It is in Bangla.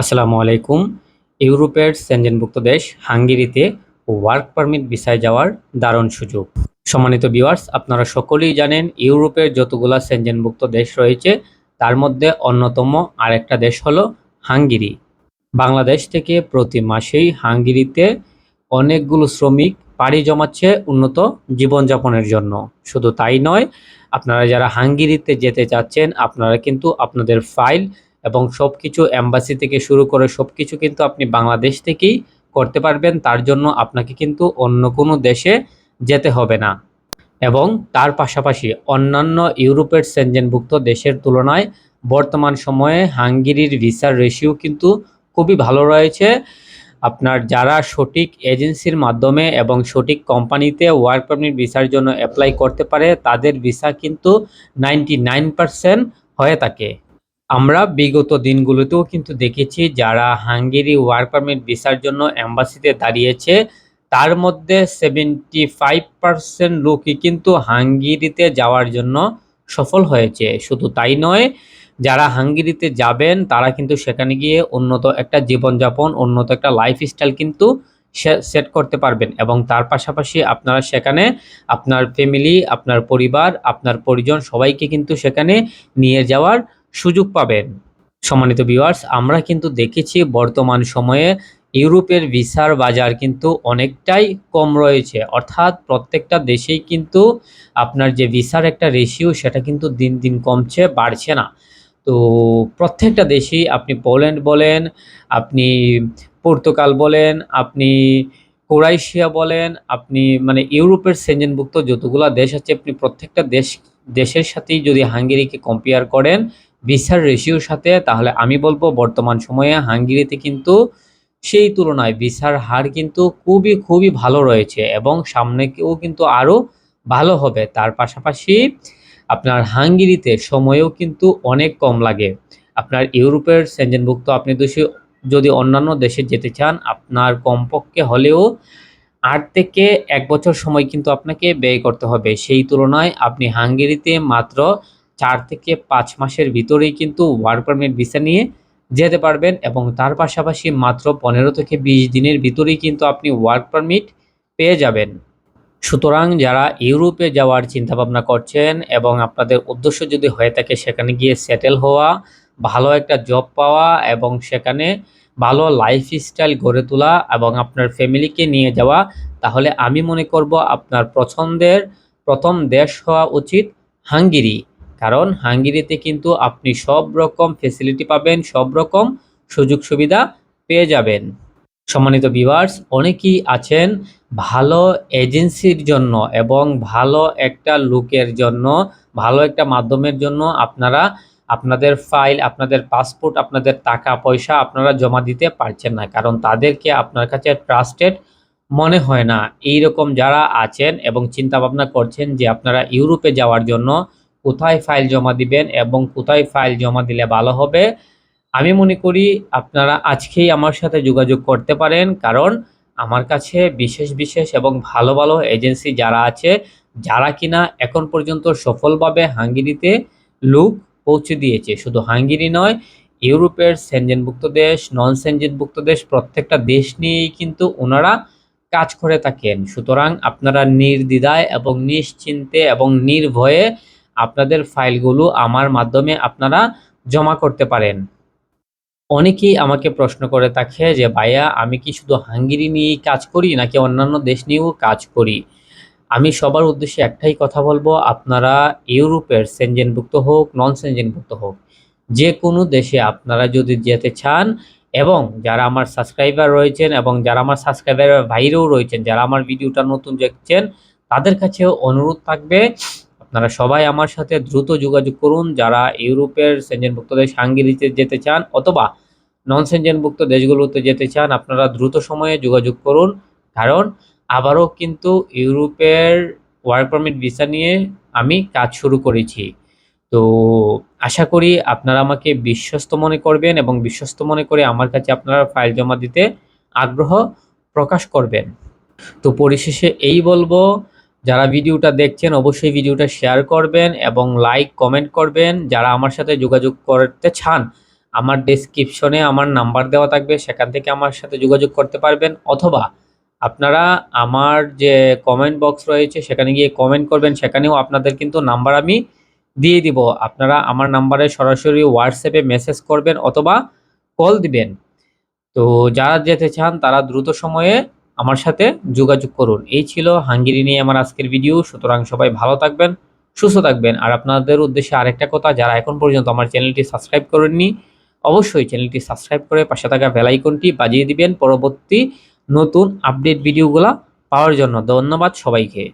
আসসালামু আলাইকুম। ইউরোপের সেনজেনভুক্ত দেশ হাঙ্গেরিতে ওয়ার্ক পারমিট ভিসায় যাওয়ার দারুণ সুযোগ। সম্মানিত ভিউয়ার্স, আপনারা সকলেই জানেন ইউরোপের যতগুলা সেনজেনভুক্ত দেশ রয়েছে, তার মধ্যে অন্যতম আরেকটা দেশ হলো হাঙ্গেরি। বাংলাদেশ থেকে প্রতি মাসেই হাঙ্গেরিতে অনেকগুলো শ্রমিক পাড়ি জমাচ্ছে উন্নত জীবনযাপনের জন্য। শুধু তাই নয়, আপনারা যারা হাঙ্গেরিতে যেতে চাচ্ছেন, আপনারা কিন্তু আপনাদের ফাইল এবং সব কিছু অ্যাম্বাসি থেকে শুরু করে সব কিছু কিন্তু আপনি বাংলাদেশ থেকেই করতে পারবেন। তার জন্য আপনাকে কিন্তু অন্য কোনো দেশে যেতে হবে না। এবং তার পাশাপাশি অন্যান্য ইউরোপের সেনজেনভুক্ত দেশের তুলনায় বর্তমান সময়ে হাঙ্গেরির ভিসার রেশিও কিন্তু খুবই ভালো রয়েছে। আপনার যারা সঠিক এজেন্সির মাধ্যমে এবং সঠিক কোম্পানিতে ওয়ার্ক পারমিট ভিসার জন্য অ্যাপ্লাই করতে পারে, তাদের ভিসা কিন্তু নাইনটি হয়ে থাকে। আমরা বিগত দিনগুলোতেও কিন্তু দেখেছি যারা হাঙ্গেরি ওয়ার্ক পারমিট ভিসার জন্য অ্যাম্বাসিতে দাঁড়িয়েছে, তার মধ্যে সেভেন্টি ফাইভ পার্সেন্ট লোকই কিন্তু হাঙ্গেরিতে যাওয়ার জন্য সফল হয়েছে। শুধু তাই নয়, যারা হাঙ্গেরিতে যাবেন, তারা কিন্তু সেখানে গিয়ে উন্নত একটা জীবনযাপন, উন্নত একটা লাইফস্টাইল কিন্তু সেট করতে পারবেন এবং তার পাশাপাশি আপনারা সেখানে আপনার ফ্যামিলি আপনার পরিবার, আপনার পরিজন সবাইকে কিন্তু সেখানে নিয়ে যাওয়ার সুযোগ পাবেন। সম্মানিত ভিউয়ার্স আমরা কিন্তু দেখেছি বর্তমান সময়ে ইউরোপের ভিসার বাজার কিন্তু অনেকটাই কম রয়েছে। অর্থাৎ প্রত্যেকটা দেশেই কিন্তু আপনার যে ভিসার একটা রেশিও সেটা কিন্তু দিন দিন কমছে, বাড়ছে না। তো প্রত্যেকটা দেশেই আপনি পোল্যান্ড বলেন, আপনি পর্তুগাল বলেন, আপনি ক্রোয়েশিয়া বলেন, আপনি মানে ইউরোপের সেঞ্জেনভুক্ত যতগুলো দেশ আছে, আপনি প্রত্যেকটা দেশ, দেশের সাথেই যদি হাঙ্গেরিকে কম্পেয়ার করেন ভিসার রেশিওর সাথে, তাহলে আমি বলব বর্তমান সময়ে হাঙ্গেরিতে কিন্তু সেই তুলনায় ভিসার হার কিন্তু খুবই খুবই ভালো রয়েছে এবং সামনেও কিন্তু আরও ভালো হবে। তার পাশাপাশি আপনার হাঙ্গেরিতে সময়ও কিন্তু অনেক কম লাগে। আপনার ইউরোপের সেঞ্জেনভুক্ত আপনি দেশে, যদি অন্যান্য দেশে যেতে চান, আপনার কমপক্ষে হলেও আট থেকে এক বছর সময় কিন্তু আপনাকে ব্যয় করতে হবে। সেই তুলনায় আপনি হাঙ্গেরিতে মাত্র চার থেকে পাঁচ মাসের ভিতরেই কিন্তু ওয়ার্ক পারমিট ভিসা নিয়ে যেতে পারবেন এবং তার পাশাপাশি মাত্র পনেরো থেকে বিশ দিনের ভিতরেই কিন্তু আপনি ওয়ার্ক পারমিট পেয়ে যাবেন। সুতরাং যারা ইউরোপে যাওয়ার চিন্তাভাবনা করছেন এবং আপনাদের উদ্দেশ্য যদি হয়ে থাকে সেখানে গিয়ে সেটেল হওয়া, ভালো একটা জব পাওয়া এবং সেখানে ভালো লাইফস্টাইল গড়ে তোলা এবং আপনার ফ্যামিলিকে নিয়ে যাওয়া, তাহলে আমি মনে করব আপনার পছন্দের প্রথম দেশ হওয়া উচিত হাঙ্গেরি। কারণ হাঙ্গেরিতে কিন্তু আপনি সব রকম ফেসিলিটি পাবেন, সব রকম সুযোগ সুবিধা পেয়ে যাবেন। সম্মানিত ভিউয়ার্স অনেকেই আছেন ভালো এজেন্সির জন্য এবং ভালো একটা লুকের জন্য, ভালো একটা মাধ্যমের জন্য আপনারা আপনাদের ফাইল আপনাদের পাসপোর্ট আপনাদের টাকা, পয়সা আপনারা জমা দিতে পারছেন না, কারণ তাদেরকে আপনার কাছে ট্রাস্টেড মনে হয় না। এই রকম যারা আছেন এবং চিন্তা ভাবনা করছেন যে আপনারা ইউরোপে যাওয়ার জন্য কোথায় ফাইল জমা দিবেন এবং কোথায় ফাইল জমা দিলে ভালো হবে, আমি মনে করি আপনারা আজকেই আমার সাথে যোগাযোগ করতে পারেন। কারণ আমার কাছে বিশেষ বিশেষ এবং ভালো ভালো এজেন্সি যারা আছে, যারা কিনা এখন পর্যন্ত সফলভাবে হাঙ্গেরিতে লুক পৌঁছে দিয়েছে। শুধু হাঙ্গেরি নয়, ইউরোপের সেনজেনভুক্ত দেশ নন সেনজেনভুক্ত দেশ, প্রত্যেকটা দেশ নিয়েই কিন্তু ওনারা কাজ করে থাকেন। সুতরাং আপনারা নির্দ্বিধায় এবং নিশ্চিন্তে এবং নির্ভয়ে আপনাদের ফাইলগুলো আমার মাধ্যমে আপনারা জমা করতে পারেন। অনেকেই আমাকে প্রশ্ন করে থাকে যে, ভাইয়া, আমি কি শুধু হাঙ্গেরি নিয়েই কাজ করি নাকি অন্যান্য দেশ নিয়েও কাজ করি? আমি সবার উদ্দেশ্যে একটাই কথা বলব, আপনারা ইউরোপের সেনজেনভুক্ত হোক নন সেনজেনভুক্ত হোক, যে কোনো দেশে আপনারা যদি যেতে চান এবং যারা আমার সাবস্ক্রাইবার রয়েছেন এবং যারা আমার সাবস্ক্রাইবারের বাইরেও রয়েছেন, যারা আমার ভিডিওটা নতুন দেখছেন, তাদের কাছেও অনুরোধ থাকবে আপনারা সবাই আমার সাথে দ্রুত যোগাযোগ করুন। যারা ইউরোপের সেনজেনভুক্ত দেশ হাঙ্গেরিতে যেতে চান অথবা নন সেনজেনভুক্ত দেশগুলোতে যেতে চান, আপনারা দ্রুত সময়ে যোগাযোগ করুন। কারণ আবারও কিন্তু ইউরোপের ওয়ার্ক পারমিট ভিসা নিয়ে আমি কাজ শুরু করেছি। তো আশা করি আপনারা আমাকে বিশ্বস্ত মনে করবেন এবং বিশ্বস্ত মনে করে আমার কাছে আপনারা ফাইল জমা দিতে আগ্রহ প্রকাশ করবেন। তো পরিশেষে এই বলব যারা ভিডিওটা দেখছেন, অবশ্যই ভিডিওটা শেয়ার করবেন এবং লাইক কমেন্ট করবেন। যারা আমার সাথে যোগাযোগ করতে চান, আমার ডেসক্রিপশনে আমার নাম্বার দেওয়া থাকবে, সেখান থেকে আমার সাথে যোগাযোগ করতে পারবেন। অথবা আপনারা আমার যে কমেন্ট বক্স রয়েছে, সেখানে গিয়ে কমেন্ট করবেন, সেখানেও আপনাদের কিন্তু নাম্বার আমি দিয়ে দিব। আপনারা আমার নাম্বারে সরাসরি হোয়াটসঅ্যাপে মেসেজ করবেন অথবা কল দিবেন। তো যারা যেতে চান, তারা দ্রুত সময়ে আমার সাথে যোগাযোগ করুন। এই ছিল হাঙ্গেরি নিয়ে আমার আজকের ভিডিও সুতরাং সবাই ভালো থাকবেন, সুস্থ থাকবেন। আর আপনাদের উদ্দেশ্যে আরেকটা কথা, যারা এখন পর্যন্ত আমার চ্যানেলটি সাবস্ক্রাইব করেননি, অবশ্যই চ্যানেলটি সাবস্ক্রাইব করে পাশে থাকা বেলাইকনটি বাজিয়ে দিবেন। পরবর্তী নতুন আপডেট ভিডিওগুলো পাওয়ার জন্য। ধন্যবাদ সবাইকে।